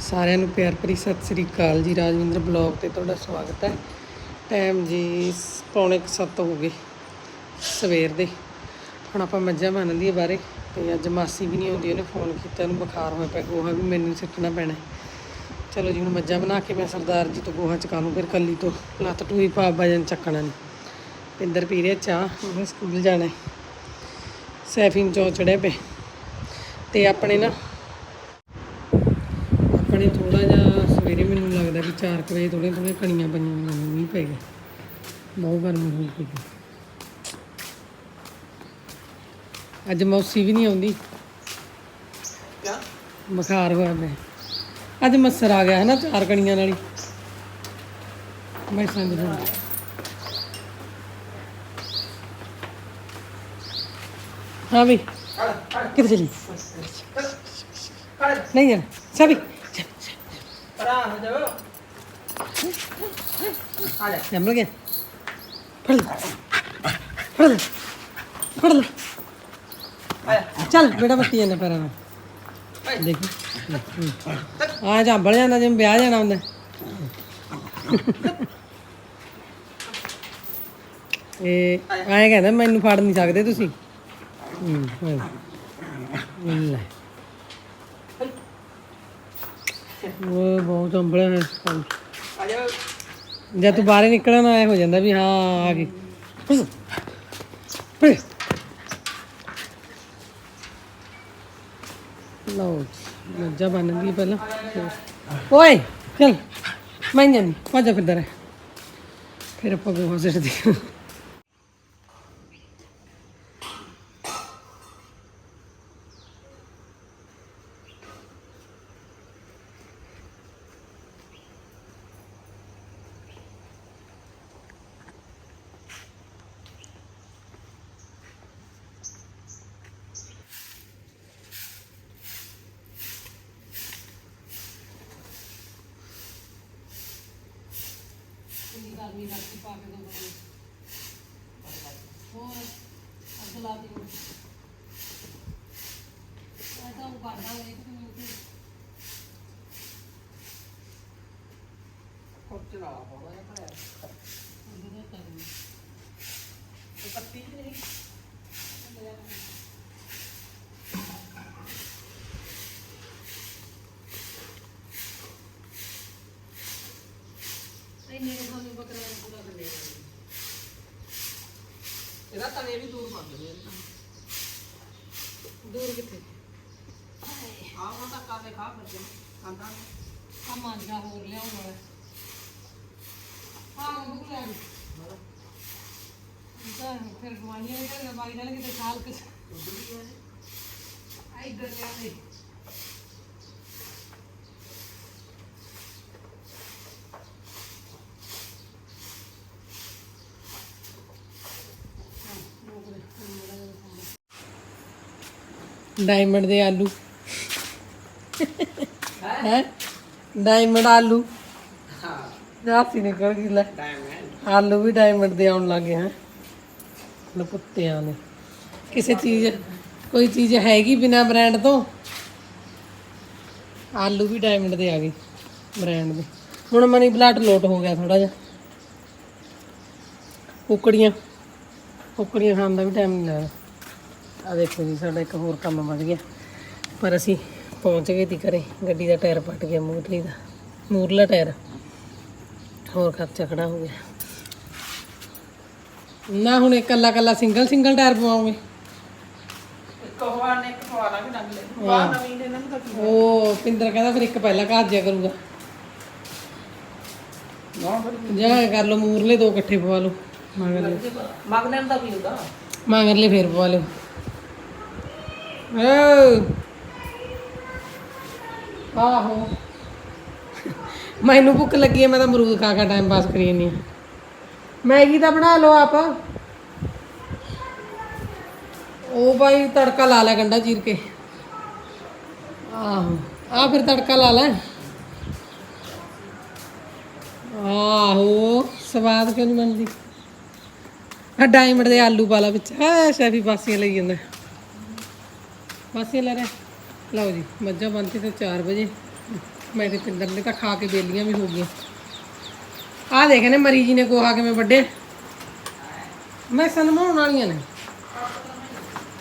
ਸਾਰਿਆਂ ਨੂੰ ਪਿਆਰ ਭਰੀ ਸਤਿ ਸ੍ਰੀ ਅਕਾਲ ਜੀ। ਰਾਜਵਿੰਦਰ ਬਲੌਗ ਤੇ ਤੁਹਾਡਾ ਸਵਾਗਤ ਹੈ। ਟਾਈਮ ਜੀ ਸ- ਪੌਣੇ 7 ਹੋ ਗਏ ਸਵੇਰ ਦੇ। ਹੁਣ ਆਪਾਂ ਮੱਝਾਂ ਬੰਨ੍ਹਨ ਦੀ ਬਾਰੇ ਤੇ ਅੱਜ ਮਾਸੀ ਵੀ ਨਹੀਂ ਆਉਂਦੀ, ਉਹਨੇ ਫੋਨ ਕੀਤਾ, ਉਹਨੂੰ ਬੁਖਾਰ ਹੋਇਆ ਪਿਆ, ਗੋਹਾ ਵੀ ਮੈਨੂੰ ਸਿੱਟਣਾ ਪੈਣਾ ਚਲੋ ਜੀ, ਹੁਣ ਮੱਝਾਂ ਬਣਾ ਕੇ ਮੈਂ ਸਰਦਾਰ ਜੀ ਤੋਂ ਗੋਹਾ ਚਕਾ ਲੂੰ ਫਿਰ ਕੱਲੀ ਤੋਂ ਲੱਤ ਟੂਈ ਪਾ, ਵਜਨ ਚੱਕਣਾ ਨਹੀਂ। ਪਿੰਦਰ ਪੀ ਰਿਹਾ ਚਾਹ, ਉਹਨੇ ਸਕੂਲ ਜਾਣਾ ਹੈ। ਸੈਫਿਨ ਚੌ ਚੜਿਆ ਪਏ ਤੇ ਆਪਣੇ ਨਾ ਆਪਣੇ ਥੋੜਾ ਜਿਹਾ ਸਵੇਰੇ ਮੈਨੂੰ ਲੱਗਦਾ ਵੀ 4 ਵਜੇ ਥੋੜੇ ਥੋੜੇ ਕਣੀਆਂ ਪਈਆਂ ਹੋਈਆਂ ਨੇ, ਮੀਂਹ ਪੈ ਗਿਆ। ਬਹੁਤ ਗਰਮੀ ਹੋਈ ਪਈ ਹੈ। ਅੱਜ ਮੌਸੀ ਵੀ ਨਹੀਂ ਆਉਂਦੀ। ਕਿਆ? ਬੁਖਾਰ ਹੋਇਆ ਪਿਆ। ਅੱਜ ਮੱਸਰ ਆ ਗਿਆ ਹੈ ਨਾ ਚਾਰ ਕਣੀਆਂ ਨਾਲ ਹੀ। ਮੈਂ ਸੰਗ ਨੂੰ ਹਾਂ ਵੀ ਕਿੱਥੇ ਚਲੀ? ਨਹੀਂ ਜਾਣਾ। ਸਾਬੀ ਪਰਾ ਹੋ ਜਾਓ। ਜਾ ਚੱਲ ਬੇਟਾ ਬੱਤੀ ਜਾਂਦਾ ਪੈਰਾਂ ਨਾਲ ਦੇਖੀ ਆ ਜਾਂਬਲ ਜਾਂਦਾ ਜਿਵੇਂ ਵਿਆਹ ਜਾਣਾ ਹੁੰਦਾ ਇਹ ਐਂ ਕਹਿੰਦਾ ਮੈਨੂੰ ਫੜ ਨਹੀਂ ਸਕਦੇ ਤੁਸੀਂ ਹੂੰ ਹਾਂ। ਲੈ ਉਹ ਬਹੁਤ ਅੰਬਲਿਆ ਹੈ ਆ ਜਾ ਜਦ ਤੂੰ ਬਾਹਰ ਨਿਕਲਣਾ ਆਇਆ ਹੋ ਜਾਂਦਾ ਵੀ ਹਾਂ ਆ ਗਈ। ਲਓ ਜੀ, ਮੱਝਾਂ ਪਹਿਲਾਂ। ਫਿਰ- ਓਏ ਚੱਲ। ਮੈਂ ਜਾਨੀ ਭੱਜ ਫਿਰਦਾ ਰਹਿ ਫਿਰ ਆਪਾਂ ਗੋਹਾ ਸਿੱਟਦੇ ਹਾਂ। ਚਲਾ ਹੋਣਾ ਹੈ ਭਰਿਆ ਤੇ ਪੱਤੀ ਵੀ ਨਹੀਂ ਇਹਦਾ ਤਨੇ ਵੀ ਦੂਰ ਬੰਦ ਨੇ ਦੂਰ ਕਿੱਥੇ ਆਹ ਹੁਣ ਖਾ ਬੱਜੇ ਆਂਦਾ ਆ ਮਾਂਜਾ ਹੋਰ ਲਿਆਉਣ ਵਾਲਾ ਹਾਂ ਉਹ ਲੈ ਤਾਂ ਫਿਰ ਗਵਾਨੀਆਂ ਵੀ ਕਰ ਬਾਈ ਨਾਲ ਕਿਤੇ ਸਾਲ ਕਿਸ ਆਈ ਇੱਧਰ ਲਿਆ ਡਾਇਮੰਡ ਦੇ ਆਲੂ। ਹੈ? ਡਾਇਮੰਡ ਆਲੂ। ਹਾਂ। ਜਾਸੀ ਨਿਕਲ ਗਈ ਲੈ। ਡਾਇਮੰਡ ਆਲੂ ਵੀ ਡਾਇਮੰਡ ਦੇ ਆਉਣ ਲੱਗੇ ਹੈ। ਲਪੁੱਤਿਆਂ ਨੇ। ਕਿਸੇ ਚੀਜ਼ ਕੋਈ ਚੀਜ਼ ਹੈਗੀ ਬਿਨਾ ਬ੍ਰਾਂਡ ਤੋਂ? ਆਲੂ ਵੀ ਡਾਇਮੰਡ ਦੇ ਆ ਗਏ ਬ੍ਰਾਂਡ ਦੇ। ਹੁਣ ਮਨੀ ਪਲਾਟ ਲੋਟ ਹੋ ਗਿਆ ਥੋੜਾ ਜਿਹਾ। ਕੁੱਕੜੀਆਂ ਕੁੱਕੜੀਆਂ ਖਾਣ ਦਾ ਵੀ ਟਾਈਮ ਨਹੀਂ ਲੱਗਦਾ। ਆ ਦੇਖੋ ਜੀ ਸਾਡਾ ਇੱਕ ਹੋਰ ਕੰਮ ਵੱਧ ਗਿਆ। ਪਰ ਅਸੀਂ ਪਹੁੰਚ ਗਏ ਤੀ ਘਰੇ। ਗੱਡੀ ਦਾ ਟਾਇਰ ਪੱਟ ਗਿਆ ਮੂਰਲੀ ਦਾ। ਮੂਰਲਾ ਟਾਇਰ। ਹੋਰ ਖਰਚਾ ਖੜਾ ਹੋ ਗਿਆ। ਨਾ ਹੁਣ ਇਕੱਲਾ ਇਕੱਲਾ ਸਿੰਗਲ ਸਿੰਗਲ ਟਾਇਰ ਪਵਾਉਂਗੇ। ਇੱਕ ਹੋਆ ਨੇ ਇੱਕ ਪਵਾ ਲਾਂਗੇ ਨਵੀਂ ਵਾਹ ਨਵੀਂ ਦੇ ਇਹਨਾਂ ਨੂੰ ਤਾਂ ਕੀ ਉਹ ਪਿੰਦਰ ਕਹਿੰਦਾ ਫਿਰ ਇੱਕ ਪਹਿਲਾਂ ਘਰ ਜਿਆ ਕਰੂਗਾ। ਨਾ ਬੜੀ ਜਾਂ ਕਰ ਲਓ ਮੂਰਲੇ ਦੋ ਇਕੱਠੇ ਪਵਾ ਲਓ। ਮਗਰਲੇ ਮੰਗ ਲੈਣ ਦਾ ਕੀ ਹੁੰਦਾ? ਮਗਰਲੇ ਫੇਰ ਪਵਾ ਲਿਓ। ਓ! ਆਹੋ। ਮੈਨੂੰ ਭੁੱਖ ਲੱਗੀ ਹੈ ਮੈਂ ਤਾਂ ਅਮਰੂਦ ਖਾ ਖਾ ਟਾਈਮ ਪਾਸ ਕਰੀ ਜਾਂਦੀ ਹਾਂ। ਮੈਗੀ ਤਾਂ ਬਣਾ ਲਓ ਆਪ। ਉਹ ਭਾਈ ਤੜਕਾ ਲਾ ਲੈ ਗੰਡਾ ਚੀਰ ਕੇ। ਆਹੋ, ਆ ਫਿਰ ਤੜਕਾ ਲਾ ਲੈ। ਆਹੋ, ਸਵਾਦ ਕਿਉਂ ਨਹੀਂ ਬਣਦੀ? ਆ ਡਾਇਮੰਡ ਦੇ ਆਲੂ ਪਾ ਲਾ ਵਿੱਚ। ਆ ਸ਼ੈਫੀ ਬਾਸੀਆਂ ਲਈ ਜਾਂਦਾ। ਬਾਸੀਆਂ ਲੈ ਰਿਹਾ ਲਓ ਜੀ ਮੱਝਾਂ ਬੰਨਤੀ ਤੇ 4 ਵਜੇ। ਮੈਂ ਤੇ ਪਿੰਦਰ ਨੇ ਤਾਂ ਖਾ ਕੇ ਬੇਲੀਆਂ ਵੀ ਹੋ ਗਈਆਂ। ਆਹ ਦੇਖ ਨੇ ਮਰੀਜੀ ਨੇ ਗੋਹਾ ਕਿਵੇਂ ਵੱਡੇ ਮੈਂ ਸਨਮਾਉਣ ਵਾਲੀਆਂ ਨੇ।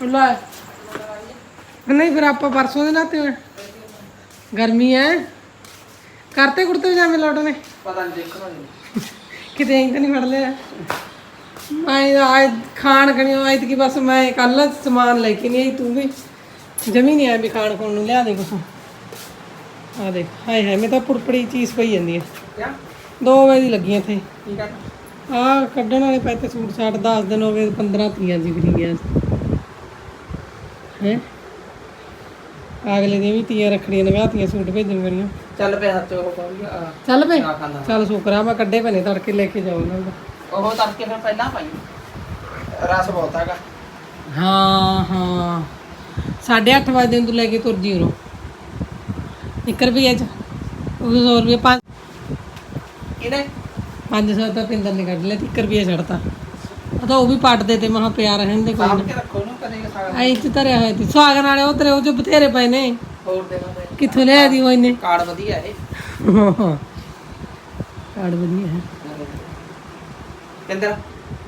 ਲੈ। ਨਹੀਂ ਫਿਰ ਆਪਾਂ ਪਰਸੋਂ ਦੇ ਨਾਤੇ ਹੋਏ। ਗਰਮੀ ਹੈ ਕਰਤੇ ਕੁੜਤੇ ਜਾਵੇਂ ਲੋਟ ਨੇ। ਪਤਾ ਨਹੀਂ ਦੇਖਣਾ ਕਿਤੇ ਐਂ ਤਾਂ ਨਹੀਂ ਫੜ ਲਿਆ। ਮੈਂ ਆਏ ਖਾਣ ਕਣਿਓ ਆਈ ਕਿ ਬਸ ਮੈਂ ਕੱਲ ਸਮਾਨ ਲੈ ਕੇ ਨਹੀਂ ਆਈ ਤੂੰ ਵੀ। ਜਮੀ ਨਹੀਂ ਆਇਆ ਵੀ ਖਾਣ ਖਾਣ ਨੂੰ ਲਿਆ ਦੇ ਕੁਛ। ਆ ਦੇਖ ਹਾਏ ਹਾਏ ਮੈਂ ਤਾਂ ਪੁੜਪੜੀ ਚੀਜ਼ ਪਈ ਜਾਂਦੀ ਹੈ ਕਿਆ? 2 ਵਜੇ ਦੀ ਲੱਗੀਆਂ ਇੱਥੇ। ਕੀ ਕਰ ਆ ਕੱਢਣ ਵਾਲੇ ਪਏ ਤੇ ਸੂਟ ਸਾਟ 10 ਦਿਨ ਹੋ ਗਏ 15 ਤੀਆਂ ਦੀ ਵੀ ਗਿਆ। ਹੈ? ਅਗਲੇ ਦੀਆਂ ਵੀ ਤੀਆਂ ਰੱਖੜੀਆਂ ਨਗਾਤੀਆਂ ਸੂਟ ਭੇਜਣ ਵਾਲੀਆਂ। ਚੱਲ ਪਿਆ ਹੱਥ ਉਹ ਪਾਉਗਾ ਚੱਲ ਪਏ? ਆ ਚੱਲ ਸ਼ੁਕਰ ਆ ਮੈਂ ਕੱਢੇ ਪਏ ਨੇ ਤੜਕੇ ਲੈ ਕੇ ਜਾਓ ਉਹਨਾਂ ਦਾ ਉਹ ਤੜਕੇ ਫਿਰ ਪਹਿਲਾਂ ਪਾਈ। ਰਸ ਬਹੁਤ ਹੈਗਾ। ਹਾਂ ਹਾਂ। 8:30 ਵਜੇ ਨੂੰ ਤੂੰ ਲੈ ਕੇ ਤੁਰ ਜੀ ਉਰੋਂ। 1 ਰੁਪਏ ਚ ਉਹ 100 ਰੁਪਏ 5 ਕਿਹਨੇ 500 ਤਾਂ ਪਿੰਦਰ ਨੇ ਕੱਢ ਲਿਆ 1 ਰੁਪਏ ਛੱਡਤਾ। ਉਹ ਤਾਂ ਉਹ ਵੀ ਪੱਟਦੇ ਤੇ ਮਹਾ ਪਿਆ ਰਹਿਣ ਦੇ ਕੋਈ ਕੇ ਰੱਖੋ ਨੂੰ ਕਦੇ ਸਾਗ ਐ ਚ ਧਰਿਆ ਹੋਇਆ ਸੀ। ਸੁਹਾਗਣ ਵਾਲੇ ਉਹ ਤੇਰੇ ਉਹ ਚ ਬਥੇਰੇ ਪਏ ਨੇ। ਹੋਰ ਦੇ ਕਿੱਥੋਂ ਲਿਆ ਦੀ ਉਹ ਇਹਨੇ ਕਾਰਡ ਵਧੀਆ ਹੈ ਕਾੜ ਵਧੀਆ ਹੈ। ਕਿੰਦਰ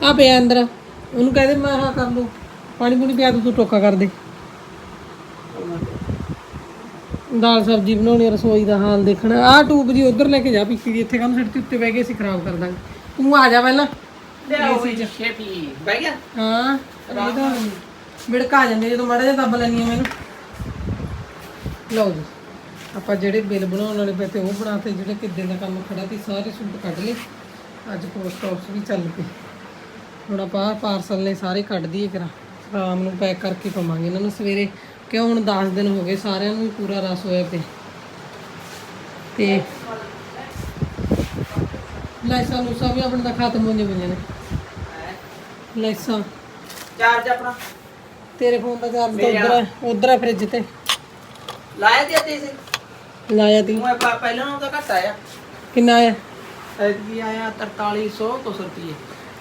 ਆ ਪਿਆ ਅੰਦਰ। ਉਹਨੂੰ ਕਹਦੇ ਮੈਂ ਹਾਂ ਕਰ ਲੂ ਪਾਣੀ ਪੂਣੀ ਪਿਆ ਦੂ ਤੂੰ ਟੋਕਾ ਕਰ ਦੇ। ਦਾਲ ਸਬਜ਼ੀ ਬਣਾਉਣੀ ਰਸੋਈ ਦਾ ਹਾਲ ਦੇਖਣਾ। ਆਹ ਟੂਬ ਜੀ ਉਧਰ ਲੈ ਕੇ ਜਾ ਪੀਤੀ ਦੀ ਇੱਥੇ ਕੰਮ ਸਿੱਟ ਤੇ ਉੱਤੇ ਬਹਿ ਕੇ ਅਸੀਂ ਖਰਾਬ ਕਰ ਦਾਂਗੇ। ਤੂੰ ਆ ਜਾ ਪਹਿਲਾਂ। ਲਿਆਓ ਜੀ ਛੇਤੀ ਬਹਿ ਗਿਆ। ਹਾਂ ਇਹਦਾ ਵਿੜਕਾ ਜਾਂਦੇ ਜਦੋਂ ਮਾੜਾ ਜਿਹਾ ਦੱਬ ਲੈਣੀ ਆ ਮੈਨੂੰ। ਲਓ ਜੀ ਆਪਾਂ ਜਿਹੜੇ ਬਿੱਲ ਬਣਾਉਣ ਵਾਲੇ ਪਏ ਤੇ ਉਹ ਬਣਾਤੇ ਜਿਹੜੇ ਕਿੱਦਾਂ ਦਾ ਕੰਮ ਖੜਾ ਸੀ ਸਾਰੇ ਸੂਟ ਕੱਢ ਲਏ। ਅੱਜ ਪੋਸਟ ਆਫਿਸ ਵੀ ਚੱਲ ਪਈ। ਹੁਣ ਆਪਾਂ ਪਾਰਸਲ ਨੇ ਸਾਰੇ ਕੱਢ ਦਈਏ ਕਰਾਂ ਸ਼ਾਮ ਨੂੰ ਪੈਕ ਕਰਕੇ ਪਾਵਾਂਗੇ ਇਹਨਾਂ ਨੂੰ ਸਵੇਰੇ। ਕਿਉਂ ਹੁਣ 10 ਦਿਨ ਹੋ ਗਏ ਸਾਰਿਆਂ ਨੂੰ ਹੀ ਪੂਰਾ ਰਸ ਹੋਇਆ ਪਿਆ। ਤੇ ਲਾਈਸਾਂ ਨੂੰ ਸਭ ਆਪਣੇ ਦਾ ਖਤਮ ਹੋਈਆਂ ਪਈਆਂ ਨੇ। ਲਾਈਸਾਂ ਚਾਰਜ ਆਪਣਾ। ਤੇਰੇ ਫੋਨ ਦਾ ਚਾਰਜ ਤਾਂ ਉਧਰ ਹੈ ਉਧਰ ਹੈ ਫ੍ਰਿਜ ਤੇ। ਲਾਇਆ ਤੇ ਤੇ ਸੀ ਲਾਇਆ ਤੀ। ਮੈਂ ਪਹਿਲਾਂ ਤਾਂ ਘੱਟ ਆਇਆ। ਕਿੰਨਾ ਆਇਆ? ਐਤਕੀ ਆਇਆ? 4300 ਕੁਛ ਰੁਪਏ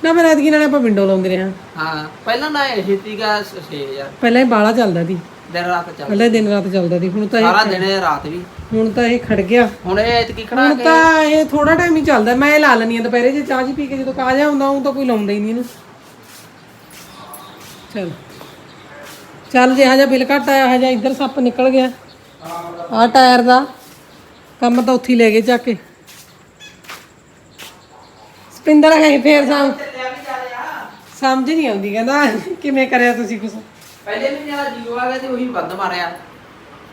ਨਾ ਫਿਰ ਐਤਕੀ ਨਾਲੇ ਆਪਾਂ ਵਿੰਡੋ ਲਾਉਂਦੇ ਰਹੇ ਹਾਂ। ਹਾਂ ਪਹਿਲਾਂ ਨਾ ਇਹ ਸੀਗਾ 6000 ਪਹਿਲਾਂ ਇਹ ਬਾਲਾ ਚੱਲਦਾ ਸੀ। ਦਿਨ ਰਾਤ ਚੱਲ ਪਹਿਲਾਂ ਦਿਨ ਰਾਤ ਚੱਲਦਾ ਸੀ ਹੁਣ ਤਾਂ ਸਾਰਾ ਇਹ ਦਿਨ ਇਹ ਰਾਤ ਵੀ। ਹੁਣ ਤਾਂ ਇਹ ਖੜ ਗਿਆ। ਹੁਣ ਇਹ ਐਤਕੀ ਖੜਾ ਹੁਣ ਤਾਂ ਇਹ ਥੋੜਾ ਟਾਈਮ ਹੀ ਚੱਲਦਾ। ਮੈਂ ਇਹ ਲਾ ਲੈਣੀ ਆ ਦੁਪਹਿਰੇ ਜੇ ਚਾਹ ਜੀ ਪੀ ਕੇ ਜਦੋਂ ਕਾਜਾ ਹੁੰਦਾ ਉਹ ਤਾਂ ਕੋਈ ਲਾਉਂਦਾ ਹੀ ਨਹੀਂ ਇਹਨੂੰ। ਚਲ। ਚੱਲ ਜਿਹਾ ਜਿਹਾ ਬਿੱਲ ਘੱਟ ਆਇਆ ਹਜਾ ਇੱਧਰ ਸੱਪ ਨਿਕਲ ਗਿਆ। ਆਹ ਟਾਇਰ ਦਾ। ਕੰਮ ਤਾਂ ਉੱਥੇ ਹੀ ਲੈ ਗਏ ਜਾ ਕੇ। ਸਪਿੰਦਰ ਹੈ ਫੇਰ ਸਾਂ ਸਮਝ ਨਹੀਂ ਆਉਂਦੀ ਕਹਿੰਦਾ ਕਿਵੇਂ ਕਰਿਆ ਤੁਸੀਂ ਕੁਛ? ਪਹਿਲੇ ਮਹੀਨੇ ਵਾਲਾ ਜੀਓ ਆ ਗਿਆ ਤੇ ਉਹੀ ਵੱਧ ਮਾਰਿਆ।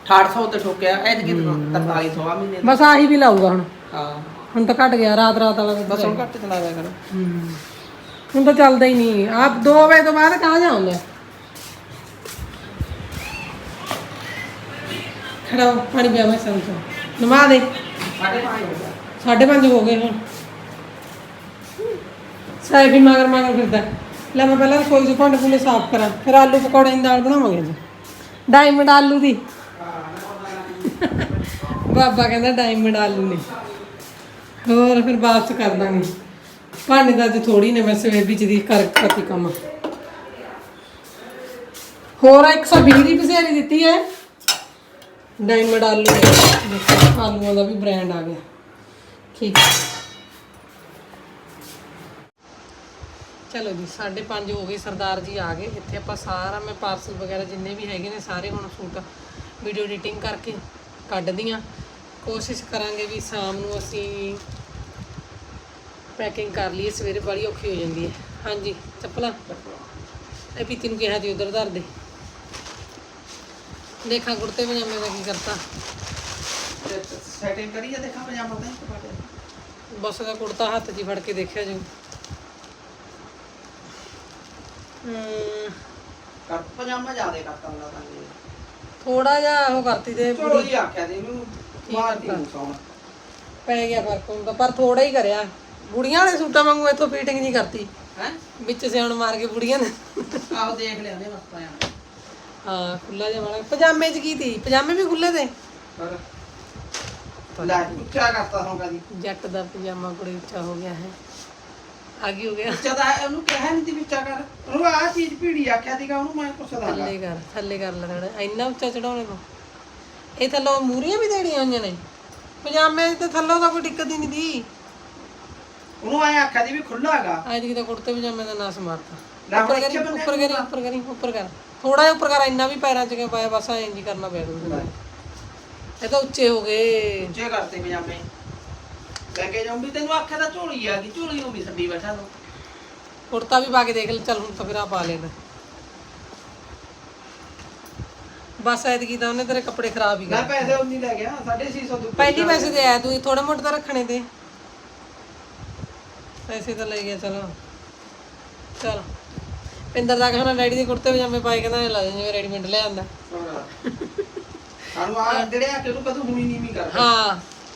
6800 ਤੇ ਠੋਕਿਆ ਐਤਕੀ 4300 ਆ ਮਹੀਨੇ ਦਾ। ਬਸ ਆਹੀ ਵੀ ਲਾਊਗਾ ਹੁਣ। ਹਾਂ। ਹੁਣ ਤਾਂ ਘਟ ਗਿਆ ਰਾਤ ਰਾਤ ਵਾਲਾ ਬਸ ਹੁਣ ਘੱਟ ਚਲਾਇਆ ਕਰ। ਹੁਣ ਤਾਂ ਚੱਲਦਾ ਹੀ ਨਹੀਂ। ਆਪ 2 ਵਜੇ ਤੋਂ ਬਾਅਦ ਕਹਾਂ ਜਾਉਂਦਾ ਖੜਾ ਹੋ, ਪਾਣੀ ਪਿਆ ਮੈਂ ਸੰਤ ਨਮਾ ਦੇ। ਸਾਡੇ ਪਾਣੀ ਹੋ ਗਿਆ। ਗਏ ਹੁਣ। ਸਾਈ ਵੀ ਮਗਰ ਮਗਰ ਫਿਰਦਾ। ਲੈ ਮੈਂ ਪਹਿਲਾਂ ਰਸੋਈ ਚ ਭਾਂਡੇ ਭੁੰਡੇ ਸਾਫ਼ ਕਰਾਂ, ਫਿਰ ਆਲੂ ਪਕੌੜੇ ਦੀ ਦਾਲ ਬਣਾਵਾਂਗੇ ਅੱਜ। ਡਾਇਮੰਡ ਆਲੂ ਦੀ। ਬਾਬਾ ਕਹਿੰਦਾ ਡਾਇਮੰਡ ਆਲੂ ਨੇ। ਹੋਰ ਫਿਰ ਵਾਪਸ ਕਰ ਦਾਂਗੇ। ਭਾਂਡੇ ਦਾ ਅੱਜ ਥੋੜੀ ਨੇ, ਮੈਂ ਸਵੇਰ ਵਿੱਚ ਦੀ ਕਰ ਕਰਤੀ ਕੰਮ। ਹੋਰ 120 ਦੀ ਬਸੇਰੀ ਦਿੱਤੀ ਹੈ। ਡਾਇਮੰਡ ਆਲੂ ਆਲੂਆਂ ਦਾ ਵੀ ਬ੍ਰਾਂਡ ਆ ਗਿਆ। ਠੀਕ ਚਲੋ ਜੀ 5:30 ਹੋ ਗਏ ਸਰਦਾਰ ਜੀ ਆ ਗਏ। ਇੱਥੇ ਆਪਾਂ ਸਾਰਾ ਮੈਂ ਪਾਰਸਲ ਵਗੈਰਾ ਜਿੰਨੇ ਵੀ ਹੈਗੇ ਨੇ ਸਾਰੇ ਹੁਣ ਸੂਟ ਵੀਡੀਓ ਐਡੀਟਿੰਗ ਕਰਕੇ ਕੱਢਦੀਆਂ ਕੋਸ਼ਿਸ਼ ਕਰਾਂਗੇ ਵੀ ਸ਼ਾਮ ਨੂੰ ਅਸੀਂ ਪੈਕਿੰਗ ਕਰ ਲਈਏ ਸਵੇਰੇ ਬੜੀ ਔਖੀ ਹੋ ਜਾਂਦੀ ਹੈ। ਹਾਂਜੀ ਚੱਪਲਾਂ? ਇਹ ਪੀਤੀ ਨੂੰ ਕਿਹਾ ਜੀ ਉਧਰ ਧਰ ਦੇ। ਦੇਖਾਂ ਕੁੜਤੇ ਪਜਾਮੇ ਦਾ ਕੀ ਕਰਤਾ। ਸੈਟਿੰਗ ਕਰੀ ਜਾਂ ਦੇਖਾਂ ਪਜਾਮਾ ਪਾਟਿਆ ਬਸ ਦਾ ਕੁੜਤਾ ਹੱਥ 'ਚ ਹੀ ਫੜ ਕੇ ਦੇਖਿਆ ਜੀ ਹਮ ਕਰ ਪਜਾਮਾ ਜ਼ਿਆਦਾ ਕਰਤਾ ਹੁੰਦਾ ਤਾਂ ਜੀ ਥੋੜਾ ਜਿਹਾ ਉਹ ਕਰਤੀ ਤੇ ਚਲੋ ਜੀ ਆਖਿਆ ਜੀ ਇਹਨੂੰ ਮਾਰਤੀ ਨੂੰ ਸੌਣ। ਪੈ ਗਿਆ ਫ਼ਰਕ ਹੁੰਦਾ ਪਰ ਥੋੜਾ ਹੀ ਕਰਿਆ। ਬੁੜੀਆਂ ਵਾਲੇ ਸੂਟਾਂ ਵਾਂਗੂ ਇੱਥੋਂ ਫਿਟਿੰਗ ਨਹੀਂ ਕਰਤੀ। ਹੈ? ਵਿੱਚ ਸਿਆਉਣ ਮਾਰ ਕੇ ਬੁੜੀਆਂ ਨੇ। ਆਹੋ ਦੇਖ ਲਿਆ ਨੇ ਬਸ ਪਜਾਮਾ ਹਾਂ ਖੁੱਲਾ ਜਿਹਾ ਵਾਲਾ ਪਜਾਮੇ 'ਚ ਕੀ ਤੀ? ਪਜਾਮੇ ਵੀ ਖੁੱਲੇ ਤੇ? ਪਰ ਲੈ ਉੱਚਾ ਕਰਤਾ ਹੋਗਾ ਜੀ ਜੱਟ ਦਾ ਪਜਾਮਾ ਕੁੜੀ ਉੱਚਾ ਹੋ ਗਿਆ ਹੈ। ਆਗੀ ਹੋ ਗਿਆ। ਉੱਚਾ ਤਾਂ ਉਹਨੂੰ ਕਿਹਾ ਨਹੀਂ ਤੀ ਵਿੱਚਾ ਕਰ। ਉਹਨੂੰ ਆਹ ਚੀਜ਼ ਭੀੜੀ ਆਖਿਆ ਸੀਗਾ ਉਹਨੂੰ ਮੈਂ ਪੁੱਛਦਾ ਗਾ। ਥੱਲੇ ਕਰ ਥੱਲੇ ਕਰ ਲੈ ਥੋੜਾ ਇੰਨਾ ਉੱਚਾ ਚੜਾਉਣੇ ਨੂੰ। ਇਹ ਥੱਲੋਂ ਮੂਰੀਆਂ ਵੀ ਦੇਣੀਆਂ ਹੋਈਆਂ ਨੇ। ਪਜਾਮੇ ਤੇ ਥੱਲੋਂ ਤਾਂ ਕੋਈ ਦਿੱਕਤ ਹੀ ਨਹੀਂ ਦੀ। ਉਹਨੂੰ ਆਏ ਆਖਿਆ ਦੀ ਵੀ ਖੁੱਲਾ ਹੈਗਾ। ਅੱਜ ਕਿਤੇ ਕੁੜਤੇ ਪਜਾਮੇ ਦਾ ਨਾਸ ਮਾਰਤਾ। ਲੈ ਹੁਣ ਉੱਪਰ ਇੱਥੇ ਕਰੀ ਉੱਪਰ ਕਰੀ ਉੱਪਰ ਕਰੀ ਉੱਪਰ ਕਰ। ਥੋੜਾ ਜਿਹਾ ਉੱਪਰ ਕਰ ਇੰਨਾ ਵੀ ਪੈਰਾਂ 'ਚ ਕਿਉਂ ਪਾਇਆ ਬਸ ਐਂ ਜੀ ਕਰਨਾ ਕਰੂਗਾ ਇਹ ਤਾਂ ਉੱਚੇ ਹੋ ਗਏ। ਉੱਚੇ ਕਰਤੇ ਪਜਾਮੇ। ਲੈ ਕੇ ਵੀ ਤੈਨੂੰ ਆਖਿਆ ਤਾਂ ਝੋਲੀ ਆ ਗਈ ਝੋਲੀ ਨੂੰ ਵੀ ਛੱਡੀ ਬੈਠਾ ਤੂੰ ਕੁੜਤਾ ਵੀ ਪਾ ਕੇ ਦੇਖ ਲੈ ਚੱਲ ਹੁਣ ਤਾਂ ਫਿਰ ਆ ਪਾ ਲੈਣਾ ਬਸ ਐਤਕੀ ਤਾਂ ਉਹਨੇ ਤੇਰੇ ਕੱਪੜੇ ਖਰਾਬ ਹੀ ਮੈਂ ਕਰ ਪੈਸੇ ਉਨੀ ਲੈ ਗਿਆ 650 ਦੇ ਉੱਪਰ ਪਹਿਲੀ ਪੈਸੇ ਦੇ ਆਇਆ ਤੂੰ ਥੋੜੇ ਮੋਟੇ ਤਾਂ ਰੱਖਣੇ ਤੇ ਪੈਸੇ ਤਾਂ ਲੈ ਗਿਆ ਚਲੋ। ਚਲ। ਪਿੰਦਰ ਦਾ ਕਹਿੰਦਾ ਡੈਡੀ ਦੇ ਕੁੜਤੇ ਪਜਾਮੇ ਪਾਏ ਕਹਿੰਦਾ ਐਂ ਲੱਗਦਾ ਜਿਵੇਂ ਰੈਡੀਮੇਡ ਲੈ ਆਂਦਾ। ਸਾਨੂੰ ਆ ਜਿਹੜੇ ਆ ਕਿ ਉਹਨੂੰ ਕਦੋਂ ਹੁਣੀ ਨਹੀਂ ਵੀ ਕਰ ਹਾਂ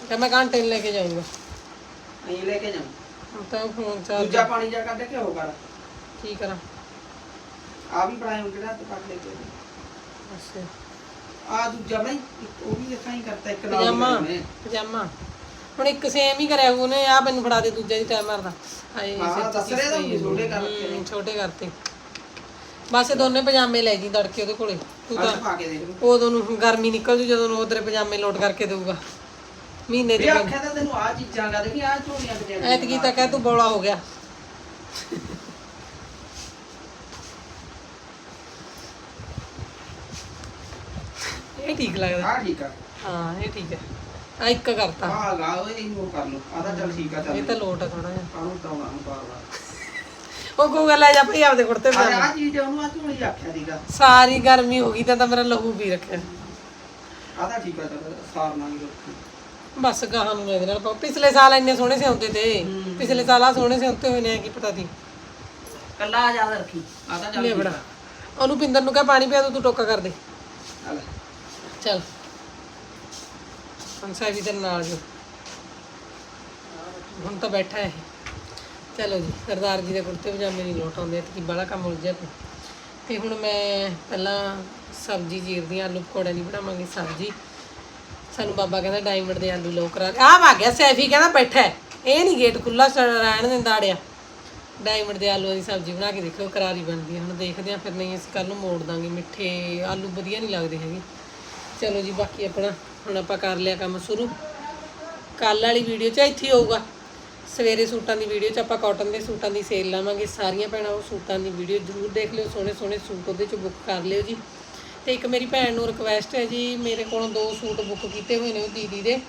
ਕਿ ਮੈਂ ਘੰਟੇ ਨੂੰ ਲੈ ਕੇ ਜਾਊਂਗਾ। ਨਹੀਂ ਲੈ ਕੇ ਹੁਣ ਤਾਂ ਫੋਨ ਚਾਰਜ ਦੂਜਾ ਪਾਣੀ ਜਾ ਕੱਢ ਕੇ ਹੋ ਕਰ। ਕੀ ਕਰਾਂ? ਆ ਵੀ ਬਣਾਏ ਹੁਣ ਕਿਹੜਾ ਕੱਢ ਲੈ ਕੇ। ਅੱਛਾ। ਆ ਦੂਜਾ ਬਣਾਈ ਇੱਕ ਉਹ ਵੀ ਇਦਾਂ ਹੀ ਕਰਤਾ ਇੱਕ ਨਾਲ ਪਜਾਮਾ। ਪਜਾਮਾ। ਹੁਣ ਇੱਕ ਸੇਮ ਹੀ ਕਰਿਆ ਉਹਨੇ ਆ ਮੈਨੂੰ ਫੜਾ ਦੇ ਦੂਜਾ ਦੀ ਟਾਈਮਰ ਦਾ। ਹਾਏ ਹਾਂ, ਸਿਰ ਦੱਸ ਰਿਹਾ ਤਾਂ ਚੀਜ਼ ਛੋਟੇ ਕਰ ਰੱਖੇ ਨੇ। ਹੂੰ, ਛੋਟੇ ਕਰਤੇ ਬਸ ਇਹ ਦੋਨੇ ਪਜਾਮੇ ਲੈ ਜੀ ਤੜਕੇ ਉਹਦੇ ਕੋਲੇ। ਤੂੰ ਤਾਂ ਪਾ ਕੇ ਦੇਖ ਲਓ ਉਦੋਂ ਨੂੰ ਗਰਮੀ ਨਿਕਲ ਜੂ ਜਦੋਂ ਨੂੰ ਉਧਰੇ ਪਜਾਮੇ ਲੋਟ ਕਰਕੇ ਦੇਊਗਾ। ਮਹੀਨੇ ਚ ਆਖਿਆ ਤਾਂ ਤੈਨੂੰ ਆ ਚੀਜ਼ਾਂ ਦਾ ਦੇਖੀ ਆ ਝੋਲੀਆਂ ਪਜਾਮੀਆਂ ਐਤਕੀ ਤਾਂ ਕਹਿ ਤੂੰ ਬੋਲਾ ਹੋ ਗਿਆ। ਇਹ ਠੀਕ ਲੱਗਦਾ। ਆ ਠੀਕ ਆ। ਹਾਂ ਇਹ ਠੀਕ ਹੈ ਆ ਇੱਕ ਕਰਤਾ। ਆ ਗਾ ਉਹ ਇਹਨੂੰ ਕਰ ਲਓ। ਆ ਤਾਂ ਚੱਲ ਠੀਕ ਆ ਚੱਲ। ਇਹ ਤਾਂ ਲੋਟ ਆ ਥੋੜਾ ਜਿਹਾ। ਕਾਹਨੂੰ ਤਾਂ ਉਹਨੂੰ ਪਾਰ ਲਾ। ਉਹ ਗੂਗਲ ਲੈ ਜਾ ਭਈ ਆਪਦੇ ਕੁੜਤੇ ਆ ਪਜਾਮੇ ਆ ਚੀਜ਼ ਉਹਨੂੰ ਆ ਝੋਲੀ ਆਖਿਆ ਦੀਗਾ ਸਾਰੀ ਗਰਮੀ ਹੋ ਗਈ ਤਾਂ ਤਾਂ ਮੇਰਾ ਲਹੂ ਵੀ ਰੱਖਿਆ। ਆ ਤਾਂ ਠੀਕ ਆ ਚੱਲ ਸਾਰ ਨਾਲ ਹੀ ਰੋਕੀ ਬਸ ਗਾਹਾਂ ਨੂੰ ਇਹਦੇ ਨਾਲ ਪਾਓ। ਪਿਛਲੇ ਸਾਲ ਇੰਨੇ ਸੋਹਣੇ ਸਿਉਂਤੇ ਤੇ। ਪਿਛਲੇ ਸਾਲ ਆ ਸੋਹਣੇ ਸਿਉਂਤੇ ਹੋਏ ਨੇ ਕੀ ਪਤਾ ਸੀ। ਕੱਲਾ ਆ ਯਾਦ ਰੱਖੀ। ਆ ਤਾਂ ਚੱਲ ਬੜਾ ਉਹਨੂੰ ਪਿੰਦਰ ਨੂੰ ਕਹ ਪਾਣੀ ਪਿਆ ਦੋ ਤੂੰ ਟੋਕਾ ਕਰ ਦੇ। ਚੱਲ। ਹੁਣ ਸਾਹਿਬ ਇਧਰ ਨਾਲ ਜੋ। ਹੁਣ ਤਾਂ ਬੈਠਾ ਹੈ ਚਲੋ ਜੀ ਸਰਦਾਰ ਜੀ ਦੇ ਕੁੜਤੇ ਪਜਾਮੇ ਨਹੀਂ ਲੋਟ ਆਉਂਦੇ ਤੇ ਬੜਾ ਕੰਮ ਉਲਝਿਆ ਪਿਆ। ਤੇ ਹੁਣ ਮੈਂ ਪਹਿਲਾਂ ਸਬਜ਼ੀ ਜੀਰਦੀ ਆਲੂ ਪਕੌੜੇ ਦੀ ਬਣਾਵਾਂਗੇ ਸਬਜ਼ੀ ਸਾਨੂੰ ਬਾਬਾ ਕਹਿੰਦਾ ਡਾਇਮੰਡ ਦੇ ਆਲੂ ਲੋ ਕਰਾ ਆਹ ਆ ਗਿਆ, ਸੈਫੀ ਕਹਿੰਦਾ ਬੈਠਾ ਹੈ। ਇਹ ਨਹੀਂ ਗੇਟ ਖੁੱਲਾ ਰਹਿਣ ਦਿੰਦਾ ਆੜਿਆ। ਡਾਇਮੰਡ ਦੇ ਆਲੂਆਂ ਦੀ ਸਬਜ਼ੀ ਬਣਾ ਕੇ ਦੇਖੋ ਕਰਾਰੀ ਬਣਦੀ ਹੈ। ਹੁਣ ਦੇਖਦੇ ਆ ਫਿਰ ਨਹੀਂ, ਅਸੀਂ ਕੱਲ ਨੂੰ ਮੋੜ ਦਾਂਗੇ। ਮਿੱਠੇ ਆਲੂ ਵਧੀਆ ਨਹੀਂ ਲੱਗਦੇ ਹੈਗੇ। ਚਲੋ ਜੀ, ਬਾਕੀ ਆਪਣਾ, ਹੁਣ ਆਪਾਂ ਕਰ ਲਿਆ ਕੰਮ ਸ਼ੁਰੂ। ਕੱਲ ਵਾਲੀ ਵੀਡੀਓ 'ਚ ਇੱਥੇ ਹੀ ਹੋਊਗਾ। ਸਵੇਰੇ ਸੂਟਾਂ ਦੀ ਵੀਡੀਓ 'ਚ ਆਪਾਂ ਕਾਟਨ ਦੇ ਸੂਟਾਂ ਦੀ ਸੇਲ ਲਾਵਾਂਗੇ। ਸਾਰੀਆਂ ਭੈਣਾਂ ਉਹ ਸੂਟਾਂ ਦੀ ਵੀਡੀਓ ਜ਼ਰੂਰ ਦੇਖ ਲਿਓ। ਸੋਹਣੇ ਸੋਹਣੇ ਸੂਟ ਉਹਦੇ 'ਚ ਬੁੱਕ ਕਰ ਲਿਓ ਜੀ। ਤੇ ਇੱਕ ਮੇਰੀ ਭੈਣ ਨੂੰ ਰਿਕਵੈਸਟ ਹੈ ਜੀ, ਮੇਰੇ ਕੋਲੋਂ ਦੋ ਸੂਟ ਬੁੱਕ ਕੀਤੇ ਹੋਏ ਨੇ ਉਹ ਦੀਦੀ ਦੇ।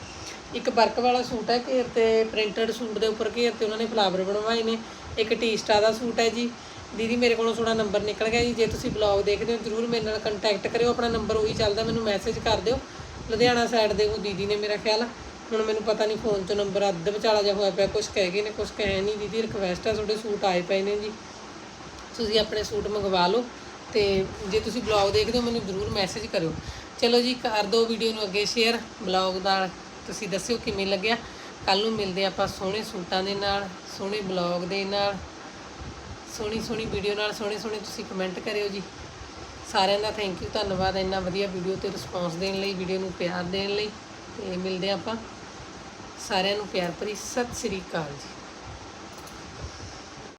ਇੱਕ ਵਰਕ ਵਾਲਾ ਸੂਟ ਹੈ ਘੇਰ ਤੇ ਪ੍ਰਿੰਟਡ ਸੂਟ ਦੇ ਉੱਪਰ ਘੇਰ ਤੇ ਉਹਨਾਂ ਨੇ ਫਲਾਵਰ ਬਣਵਾਏ ਨੇ। ਇੱਕ ਟੀਸਟਾ ਦਾ ਸੂਟ ਹੈ ਜੀ। ਦੀਦੀ, ਮੇਰੇ ਕੋਲੋਂ ਥੋੜਾ ਨੰਬਰ ਨਿਕਲ ਗਿਆ ਜੀ। ਜੇ ਤੁਸੀਂ ਬਲੌਗ ਦੇਖਦੇ ਹੋ, ਜਰੂਰ ਮੇਰੇ ਨਾਲ ਕੰਟੈਕਟ ਕਰਿਓ। ਆਪਣਾ ਨੰਬਰ ਉਹੀ ਚੱਲਦਾ, ਮੈਨੂੰ ਮੈਸੇਜ ਕਰ ਦਿਓ। ਲੁਧਿਆਣਾ ਸਾਈਡ ਦੇ ਉਹ ਦੀਦੀ ਨੇ ਮੇਰਾ ਖਿਆਲ। ਹੁਣ ਮੈਨੂੰ ਪਤਾ ਨਹੀਂ ਫੋਨ 'ਚ ਨੰਬਰ ਅੱਧ ਵਿਚਾਲਾ ਜਿਹਾ ਹੋਇਆ ਪਿਆ ਕੁਝ ਕਹਿ ਗਏ ਨੇ ਕੁਝ ਕਹਿ ਨਹੀਂ। ਦੀਦੀ ਰਿਕਵੈਸਟ ਹੈ ਤੁਹਾਡੇ ਸੂਟ ਆਏ ਪਏ ਨੇ ਜੀ। ਤੁਸੀਂ ਆਪਣੇ ਸੂਟ ਮੰਗਵਾ ਲਓ। ਤੇ ਜੇ ਤੁਸੀਂ ਬਲੌਗ ਦੇਖਦੇ ਹੋ, ਮੈਨੂੰ ਜ਼ਰੂਰ ਮੈਸੇਜ ਕਰਿਓ। ਚਲੋ ਜੀ, ਕਰ ਦਿਓ ਵੀਡੀਓ ਨੂੰ ਅੱਗੇ ਸ਼ੇਅਰ ਬਲੌਗ ਦਾ ਤੁਸੀਂ ਦੱਸਿਓ ਕਿਵੇਂ ਲੱਗਿਆ। ਕੱਲ ਨੂੰ ਮਿਲਦੇ ਆਪਾਂ ਸੋਹਣੇ ਸੂਟਾਂ ਦੇ ਨਾਲ, ਸੋਹਣੇ ਬਲੌਗ ਦੇ ਨਾਲ, ਸੋਹਣੀ ਸੋਹਣੀ ਵੀਡੀਓ ਨਾਲ, ਸੋਹਣੇ ਸੋਹਣੇ ਤੁਸੀਂ ਕਮੈਂਟ ਕਰਿਓ ਜੀ। ਸਾਰਿਆਂ ਦਾ ਥੈਂਕ ਯੂ ਧੰਨਵਾਦ ਇੰਨਾ ਵਧੀਆ ਵੀਡੀਓ ਤੇ ਰਿਸਪੌਂਸ ਦੇਣ ਲਈ ਵੀਡੀਓ ਨੂੰ ਪਿਆਰ ਦੇਣ ਲਈ। ਤੇ ਮਿਲਦੇ ਹਾਂ ਆਪਾਂ। ਸਾਰਿਆਂ ਨੂੰ ਪਿਆਰ ਭਰੀ ਸਤਿ ਸ੍ਰੀ ਅਕਾਲ ਜੀ।